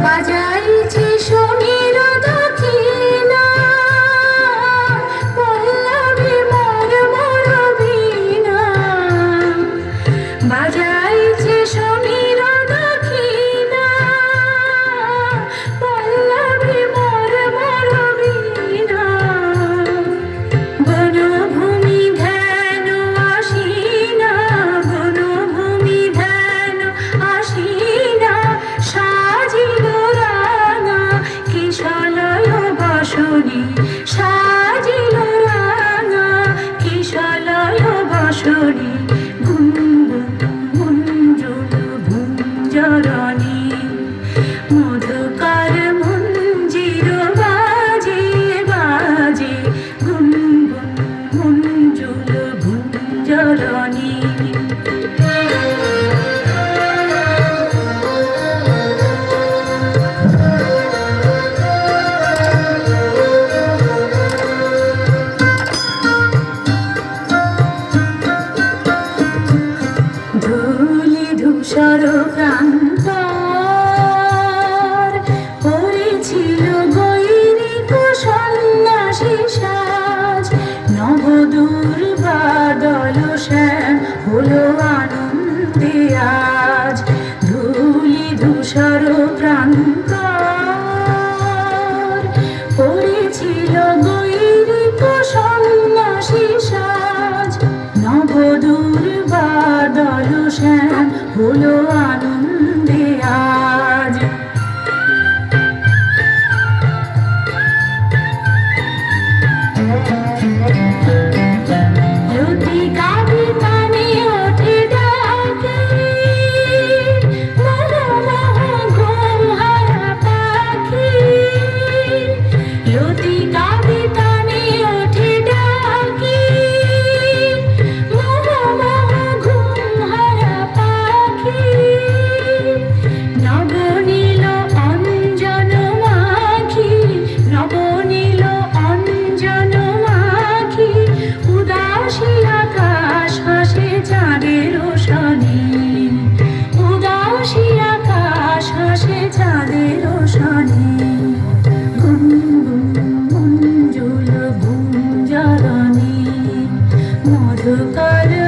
大家。আসরে প্রান্তর পড়েছিল গৈরিক সন্ন্যাসী সাজ। নবদূর বাদল হলো আনন্দে আজ। ধুলি ধূসর প্রান্তর নবদূর বাদল শ্যাম হলো আনন্দে আজ চাঁদের শনি গুনগুন মঞ্জুল গুঞ্জরণী মধুকর